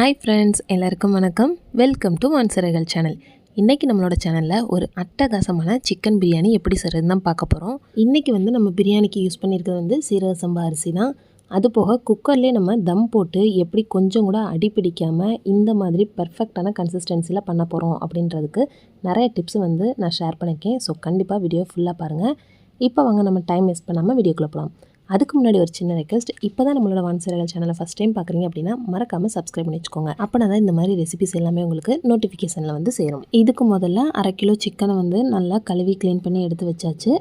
Hi friends எல்லாருக்கும் வணக்கம். Welcome to ஒன்சரகல் channel இன்றைக்கி நம்மளோட சேனலில் ஒரு அட்டகாசமான சிக்கன் பிரியாணி எப்படி செய்கிறதுன்னு தான் பார்க்க போகிறோம் இன்றைக்கி வந்து நம்ம பிரியாணிக்கு யூஸ் பண்ணியிருக்கிறது வந்து சீரக சம்பா அரிசி தான். அது போக குக்கர்லேயே நம்ம தம் போட்டு எப்படி கொஞ்சம் கூட அடிப்பிடிக்காமல் இந்த மாதிரி பர்ஃபெக்டான கன்சிஸ்டன்சியில் பண்ண போகிறோம் அப்படின்றதுக்கு நிறைய டிப்ஸ் வந்து நான் ஷேர் பண்ணியிருக்கேன். ஸோ கண்டிப்பாக வீடியோ ஃபுல்லாக பாருங்கள் இப்போ வாங்க நம்ம டைம் வேஸ்ட் பண்ணாமல் வீடியோக்குள்ளே போகலாம் அதுக்கு முன்னாடி ஒரு சின்ன ரெக்வஸ்ட் இப்போ தான் நம்மளோட ஒன் சீரியல் சேனலை ஃபஸ்ட் டைம் பார்க்குறீங்க அப்படின்னா மறக்காமல் சப்ஸ்கிரைப் பண்ணி வச்சுக்கோங்க. அப்போனா தான் இந்த மாதிரி ரெசிபிஸ் எல்லாமே உங்களுக்கு நோட்டிஃபிகேஷனில் வந்து சேரும். இதுக்கு முதல்ல அரை கிலோ சிக்கனை வந்து நல்லா கழுவி க்ளீன் பண்ணி எடுத்து வச்சாச்சு.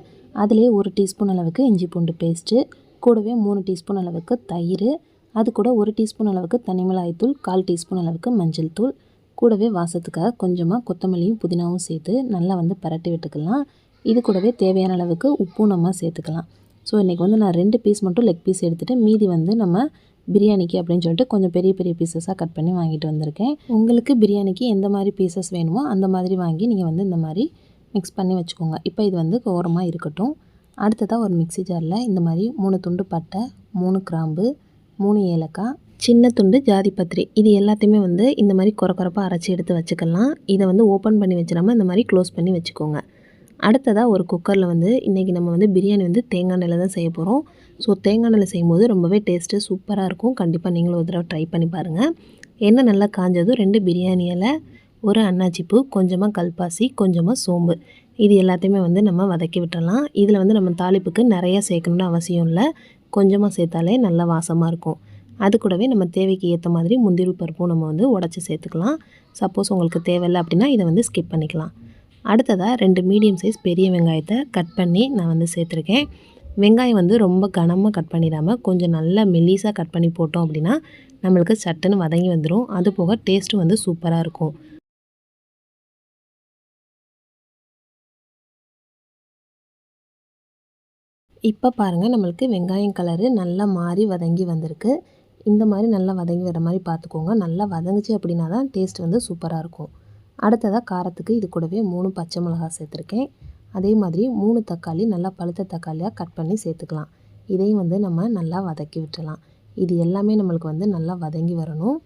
அதுலேயே ஒரு டீஸ்பூன் அளவுக்கு இஞ்சி பூண்டு பேஸ்ட்டு கூடவே மூணு டீஸ்பூன் அளவுக்கு தயிர் அது கூட ஒரு டீஸ்பூன் அளவுக்கு தனிமிளகாய்த்தூள் கால் டீஸ்பூன் அளவுக்கு மஞ்சள் தூள் கூடவே வாசத்துக்காக கொஞ்சமாக கொத்தமல்லியும் புதினாவும் சேர்த்து நல்லா வந்து பரட்டி விட்டுக்கலாம். இது கூடவே தேவையான அளவுக்கு உப்பும் நம்ம சேர்த்துக்கலாம். ஸோ இன்றைக்கி வந்து நான் ரெண்டு பீஸ் மட்டும் லெக் பீஸ் எடுத்துகிட்டு மீதி வந்து நம்ம பிரியாணிக்கு அப்படின்னு சொல்லிட்டு கொஞ்சம் பெரிய பெரிய பீசஸாக கட் பண்ணி வாங்கிட்டு வந்திருக்கேன். உங்களுக்கு பிரியாணிக்கு எந்த மாதிரி பீசஸ் வேணுமோ அந்த மாதிரி வாங்கி நீங்கள் வந்து இந்த மாதிரி மிக்ஸ் பண்ணி வச்சுக்கோங்க. இப்போ இது வந்து ஓரமாக இருக்கட்டும். அடுத்ததாக ஒரு மிக்ஸி ஜாரில் இந்த மாதிரி மூணு துண்டு பட்டை மூணு கிராம்பு மூணு ஏலக்காய் சின்ன துண்டு ஜாதி பத்திரி. இது எல்லாத்தையுமே வந்து இந்த மாதிரி குறை குறைப்பாக அரைச்சி எடுத்து வச்சுக்கலாம். இதை வந்து ஓப்பன் பண்ணி வச்சிடாமல் இந்த மாதிரி க்ளோஸ் பண்ணி வச்சுக்கோங்க. அடுத்ததாக ஒரு குக்கரில் வந்து இன்றைக்கி நம்ம வந்து பிரியாணி வந்து தேங்காய் எண்ணெயில் தான் செய்ய போகிறோம் ஸோ தேங்காய் எண்ணெயில் செய்யும்போது ரொம்பவே டேஸ்ட்டு சூப்பராக இருக்கும். கண்டிப்பாக நீங்களும் ஒரு தடவை ட்ரை பண்ணி பாருங்கள் எண்ணெய் நல்லா காஞ்சதும் ரெண்டு பிரியாணி இலை ஒரு அன்னாச்சிப்பூ கொஞ்சமாக கல்பாசி கொஞ்சமாக சோம்பு. இது எல்லாத்தையுமே வந்து நம்ம வதக்கி விட்டுடலாம் இதில் வந்து நம்ம தாளிப்புக்கு நிறையா சேர்க்கணும்னு அவசியம் இல்லை. கொஞ்சமாக சேர்த்தாலே நல்லா வாசமாக இருக்கும். அது கூடவே நம்ம தேவைக்கு ஏற்ற மாதிரி முந்திரி பருப்பும் நம்ம வந்து உடச்சி சேர்த்துக்கலாம். சப்போஸ் உங்களுக்கு தேவையில்லை அப்படின்னா இதை வந்து ஸ்கிப் பண்ணிக்கலாம். அடுத்ததாக ரெண்டு மீடியம் சைஸ் பெரிய வெங்காயத்தை கட் பண்ணி நான் வந்து சேர்த்துருக்கேன். வெங்காயம் வந்து ரொம்ப கனமாக கட் பண்ணிடாமல் கொஞ்சம் நல்லா மெல்லிஸாக கட் பண்ணி போட்டோம் அப்படின்னா நம்மளுக்கு சட்டுன்னு வதங்கி வந்துடும் அது போக டேஸ்ட்டும் வந்து சூப்பராக இருக்கும். இப்போ பாருங்கள் நம்மளுக்கு வெங்காயம் கலரு நல்லா மாறி வதங்கி வந்திருக்கு. இந்த மாதிரி நல்லா வதங்கி வர மாதிரி பார்த்துக்கோங்க. நல்லா வதங்குச்சு அப்படின்னா தான் டேஸ்ட் வந்து சூப்பராக இருக்கும். அடுத்ததாக காரத்துக்கு இது கூடவே மூணு பச்சை மிளகாய் சேர்த்துருக்கேன். அதே மாதிரி மூணு தக்காளி நல்லா பழுத்த தக்காளியாக கட் பண்ணி சேர்த்துக்கலாம். இதையும் வந்து நம்ம நல்லா வதக்கி விட்டுலாம் இது எல்லாமே நம்மளுக்கு வந்து நல்லா வதங்கி வரணும்.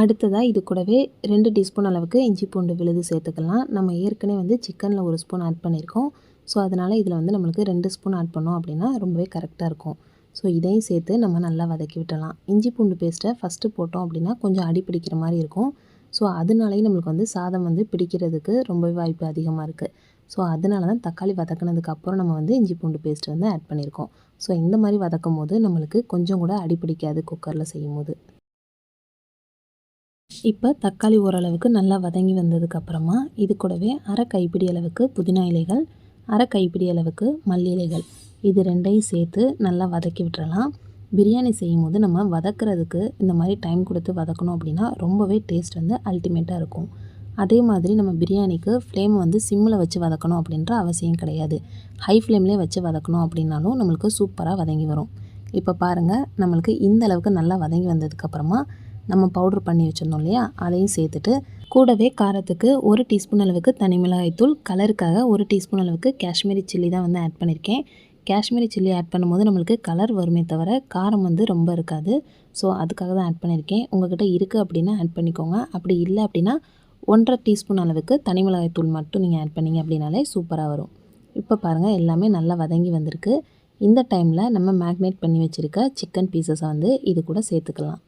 அடுத்ததாக இது கூடவே ரெண்டு டீஸ்பூன் அளவுக்கு இஞ்சி பூண்டு விழுது சேர்த்துக்கலாம். நம்ம ஏற்கனவே வந்து சிக்கனில் ஒரு ஸ்பூன் ஆட் பண்ணியிருக்கோம். ஸோ அதனால் இதில் வந்து நம்மளுக்கு ரெண்டு ஸ்பூன் ஆட் பண்ணோம் அப்படின்னா ரொம்பவே கரெக்டாக இருக்கும். ஸோ இதையும் சேர்த்து நம்ம நல்லா வதக்கி விட்டலாம் இஞ்சி பூண்டு பேஸ்ட்டை ஃபஸ்ட்டு போட்டோம் அப்படின்னா கொஞ்சம் அடி பிடிக்கிற மாதிரி இருக்கும். ஸோ அதனாலேயும் நம்மளுக்கு வந்து சாதம் வந்து பிடிக்கிறதுக்கு ரொம்பவே வாய்ப்பு அதிகமாக இருக்குது ஸோ அதனால தான் தக்காளி வதக்கினதுக்கப்புறம் நம்ம வந்து இஞ்சி பூண்டு பேஸ்ட் வந்து ஆட் பண்ணியிருக்கோம். ஸோ இந்த மாதிரி வதக்கும் போது நம்மளுக்கு கொஞ்சம் கூட அடி பிடிக்காது குக்கரில் செய்யும் போது. இப்போ தக்காளி ஓரளவுக்கு நல்லா வதங்கி வந்ததுக்கப்புறமா இது கூடவே அரை கைப்பிடி அளவுக்கு புதினா இலைகள் அரை கைப்பிடி அளவுக்கு மல்லி இலைகள். இது ரெண்டையும் சேர்த்து நல்லா வதக்கி விட்டுறலாம். பிரியாணி செய்யும் போது நம்ம வதக்கிறதுக்கு இந்த மாதிரி டைம் கொடுத்து வதக்கணும் அப்படின்னா ரொம்பவே டேஸ்ட் வந்து அல்டிமேட்டாக இருக்கும். அதே மாதிரி நம்ம பிரியாணிக்கு ஃப்ளேம் வந்து சிம்மில் வச்சு வதக்கணும் அப்படின்ற அவசியம் கிடையாது. ஹை ஃப்ளேம்லேயே வச்சு வதக்கணும் அப்படின்னாலும் நம்மளுக்கு சூப்பராக வதங்கி வரும். இப்போ பாருங்கள் நம்மளுக்கு இந்த அளவுக்கு நல்லா வதங்கி வந்ததுக்கப்புறமா நம்ம பவுட்ரு பண்ணி வச்சுருந்தோம் இல்லையா? அதையும் சேர்த்துட்டு கூடவே காரத்துக்கு ஒரு டீஸ்பூன் அளவுக்கு தனி மிளகாய்த்தூள் கலருக்காக ஒரு டீஸ்பூன் அளவுக்கு காஷ்மீரி சில்லி தான் வந்து ஆட் பண்ணியிருக்கேன் காஷ்மீரி சில்லி ஆட் பண்ணும்போது நம்மளுக்கு கலர் வருமே தவிர காரம் வந்து ரொம்ப இருக்காது. ஸோ அதுக்காக தான் ஆட் பண்ணியிருக்கேன். உங்கள்கிட்ட இருக்குது அப்படின்னா ஆட் பண்ணிக்கோங்க. அப்படி இல்லை அப்படின்னா ஒன்றரை டீஸ்பூன் அளவுக்கு தனி மிளகாய் தூள் மட்டும் நீங்கள் ஆட் பண்ணிங்க அப்படின்னாலே சூப்பராக வரும். இப்போ பாருங்கள் எல்லாமே நல்லா வதங்கி வந்திருக்கு. இந்த டைமில் நம்ம மேக்னேட் பண்ணி வச்சுருக்க சிக்கன் பீசஸை வந்து இது கூட சேர்த்துக்கலாம்.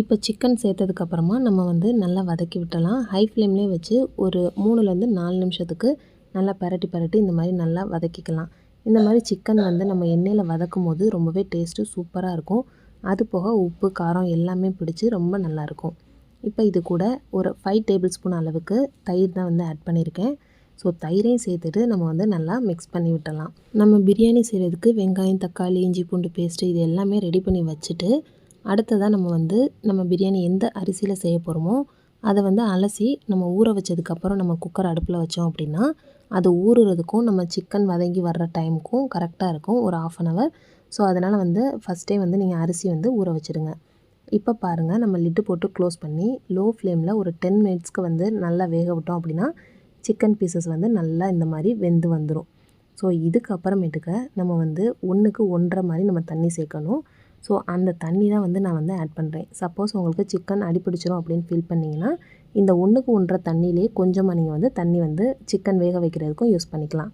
இப்போ சிக்கன் சேர்த்ததுக்கப்புறமா நம்ம வந்து நல்லா வதக்கி விட்டலாம் ஹை ஃப்ளேம்லேயே வச்சு ஒரு மூணுலேருந்து நாலு நிமிஷத்துக்கு நல்லா பரட்டி பரட்டி இந்த மாதிரி நல்லா வதக்கிக்கலாம். இந்த மாதிரி சிக்கன் வந்து நம்ம எண்ணெயில் வதக்கும் போது ரொம்பவே டேஸ்ட்டு சூப்பராக இருக்கும். அது போக உப்பு காரம் எல்லாமே பிடிச்சி ரொம்ப நல்லாயிருக்கும் இப்போ இது கூட ஒரு ஃபைவ் டேபிள் ஸ்பூன் அளவுக்கு தயிர் தான் வந்து ஆட் பண்ணியிருக்கேன். ஸோ தயிரையும் சேர்த்துட்டு நம்ம வந்து நல்லா மிக்ஸ் பண்ணி விட்டலாம் நம்ம பிரியாணி செய்கிறதுக்கு வெங்காயம் தக்காளி இஞ்சி பூண்டு பேஸ்ட்டு இது எல்லாமே ரெடி பண்ணி வச்சுட்டு அடுத்ததாக நம்ம வந்து நம்ம பிரியாணி எந்த அரிசியில் செய்ய போகிறோமோ அதை வந்து அலசி நம்ம ஊற வச்சதுக்கப்புறம் நம்ம குக்கர் அடுப்பில் வச்சோம் அப்படின்னா அது ஊறுறதுக்கும் நம்ம சிக்கன் வதங்கி வர்ற டைமுக்கும் கரெக்டாக இருக்கும் ஒரு ஆஃப் அன் ஹவர் ஸோ அதனால் வந்து ஃபஸ்ட்டே வந்து நீங்கள் அரிசி வந்து ஊற வச்சுருங்க இப்போ பாருங்கள் நம்ம லிட்டு போட்டு க்ளோஸ் பண்ணி லோ ஃப்ளேமில் ஒரு டென் மினிட்ஸ்க்கு வந்து நல்லா வேக விட்டோம் அப்படின்னா சிக்கன் பீசஸ் வந்து நல்லா இந்த மாதிரி வெந்து வந்துடும் ஸோ இதுக்கு அப்புறமேட்டுக்க நம்ம வந்து ஒன்றுக்கு ஒன்றரை மாதிரி நம்ம தண்ணி சேர்க்கணும். ஸோ அந்த தண்ணி தான் வந்து நான் வந்து ஆட் பண்ணுறேன் சப்போஸ் உங்களுக்கு சிக்கன் அடிப்பிடிச்சிரும் அப்படின்னு ஃபீல் பண்ணிங்கன்னா இந்த ஒன்றுக்கு ஒன்றரை தண்ணியிலே கொஞ்சமாக நீங்கள் வந்து தண்ணி வந்து சிக்கன் வேக வைக்கிறதுக்கும் யூஸ் பண்ணிக்கலாம்.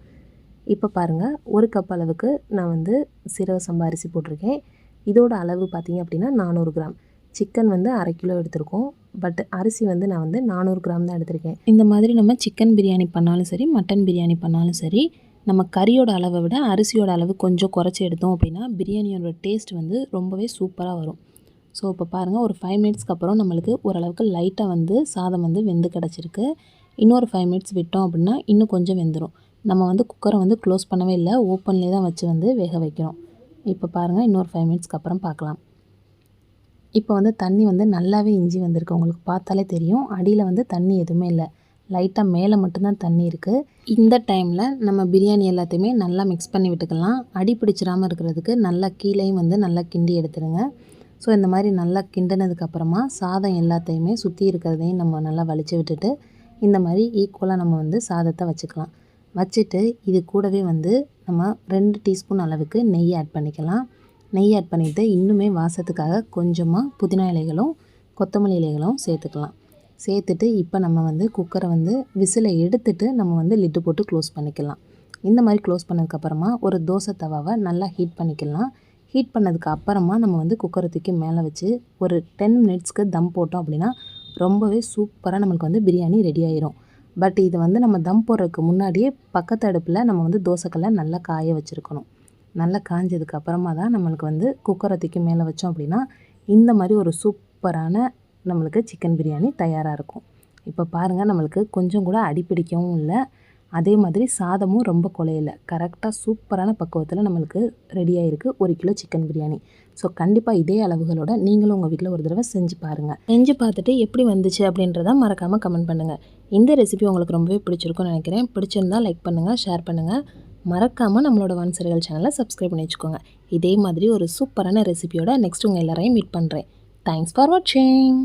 இப்போ பாருங்கள் ஒரு கப் அளவுக்கு நான் வந்து சீரக சம்பா அரிசி போட்டிருக்கேன். இதோட அளவு பார்த்திங்க அப்படின்னா நானூறு கிராம். சிக்கன் வந்து அரை கிலோ எடுத்திருக்கோம். பட் அரிசி வந்து நான் வந்து நானூறு கிராம் தான் எடுத்திருக்கேன். இந்த மாதிரி நம்ம சிக்கன் பிரியாணி பண்ணாலும் சரி மட்டன் பிரியாணி பண்ணாலும் சரி நம்ம கறியோட அளவை விட அரிசியோட அளவு கொஞ்சம் குறைச்சி எடுத்தோம் அப்படின்னா பிரியாணியோட டேஸ்ட் வந்து ரொம்பவே சூப்பராக வரும். ஸோ இப்போ பாருங்கள் ஒரு ஃபைவ் மினிட்ஸ்க்கு அப்புறம் நம்மளுக்கு ஓரளவுக்கு லைட்டாக வந்து சாதம் வந்து வெந்து கிடச்சிருக்கு. இன்னொரு ஃபைவ் மினிட்ஸ் விட்டோம் அப்படின்னா இன்னும் கொஞ்சம் வெந்துடும் நம்ம வந்து குக்கரை வந்து க்ளோஸ் பண்ணவே இல்லை ஓப்பன்லேயே தான் வச்சு வந்து வேக வைக்கிறோம். இப்போ பாருங்கள் இன்னொரு ஃபைவ் மினிட்ஸ்க்கு அப்புறம் பார்க்கலாம். இப்போ வந்து தண்ணி வந்து நல்லாவே இஞ்சி வந்திருக்கு. உங்களுக்கு பார்த்தாலே தெரியும். அடியில் வந்து தண்ணி எதுவுமே இல்லை. லைட்டாக மேலே மட்டும்தான் தண்ணி இருக்குது இந்த டைமில் நம்ம பிரியாணி எல்லாத்தையுமே நல்லா மிக்ஸ் பண்ணி விட்டுக்கலாம். அடி பிடிச்சிடாமல் இருக்கிறதுக்கு நல்லா கீழேயும் வந்து நல்லா கிண்டி எடுத்துருங்க. ஸோ இந்த மாதிரி நல்லா கிண்டினதுக்கப்புறமா சாதம் எல்லாத்தையுமே சுற்றி இருக்கிறதையும் நம்ம நல்லா வலிச்சு விட்டுட்டு இந்த மாதிரி ஈக்குவலாக நம்ம வந்து சாதத்தை வச்சுக்கலாம். வச்சுட்டு இது கூடவே வந்து நம்ம ரெண்டு டீஸ்பூன் அளவுக்கு நெய் ஆட் பண்ணிக்கலாம். நெய் ஆட் பண்ணிவிட்டு இன்னுமே வாசத்துக்காக கொஞ்சமாக புதினா இலைகளும் கொத்தமல்லி இலைகளும் சேர்த்துக்கலாம். சேர்த்துட்டு இப்போ நம்ம வந்து குக்கரை வந்து விசிலை எடுத்துட்டு நம்ம வந்து லிட்டு போட்டு க்ளோஸ் பண்ணிக்கலாம். இந்த மாதிரி க்ளோஸ் பண்ணதுக்கப்புறமா ஒரு தோசை தவாவை நல்லா ஹீட் பண்ணிக்கலாம். ஹீட் பண்ணதுக்கு அப்புறமா நம்ம வந்து குக்கரை தூக்கி மேலே வச்சு ஒரு டென் மினிட்ஸ்க்கு தம் போட்டோம் அப்படின்னா ரொம்பவே சூப்பராக நம்மளுக்கு வந்து பிரியாணி ரெடி ஆயிரும். பட் இது வந்து நம்ம தம் போடுறதுக்கு முன்னாடியே பக்கத்து அடுப்பில் நம்ம வந்து தோசைக்கல்லை நல்லா காய வச்சுருக்கணும். நல்லா காஞ்சதுக்கு அப்புறமா தான் நம்மளுக்கு வந்து குக்கரை தூக்கி மேலே வச்சோம் அப்படின்னா இந்த மாதிரி ஒரு சூப்பரான நம்மளுக்கு சிக்கன் பிரியாணி தயாராக இருக்கும். இப்போ பாருங்கள் நம்மளுக்கு கொஞ்சம் கூட அடிப்பிடிக்கவும் இல்லை. அதே மாதிரி சாதமும் ரொம்ப குலையில. கரெக்டாக சூப்பரான பக்குவத்தில் நம்மளுக்கு ரெடியாக இருக்குது ஒரு கிலோ சிக்கன் பிரியாணி. ஸோ கண்டிப்பாக இதே அளவுகளோட நீங்களும் உங்கள் வீட்டில் ஒரு தடவை செஞ்சு பாருங்கள் செஞ்சு பார்த்துட்டு எப்படி வந்துச்சு அப்படின்றத மறக்காமல் கமெண்ட் பண்ணுங்கள் இந்த ரெசிபி உங்களுக்கு ரொம்பவே பிடிச்சிருக்கும்னு நினைக்கிறேன். பிடிச்சிருந்தால் லைக் பண்ணுங்கள் ஷேர் பண்ணுங்கள் மறக்காமல் நம்மளோட வான்சர்கள் சேனலை சப்ஸ்கிரைப் பண்ணி வச்சுக்கோங்க. இதே மாதிரி ஒரு சூப்பரான ரெசிபியோட நெக்ஸ்ட் உங்கள் எல்லாரையும் மீட் பண்ணுறேன் தேங்க்ஸ் ஃபார் வாட்சிங்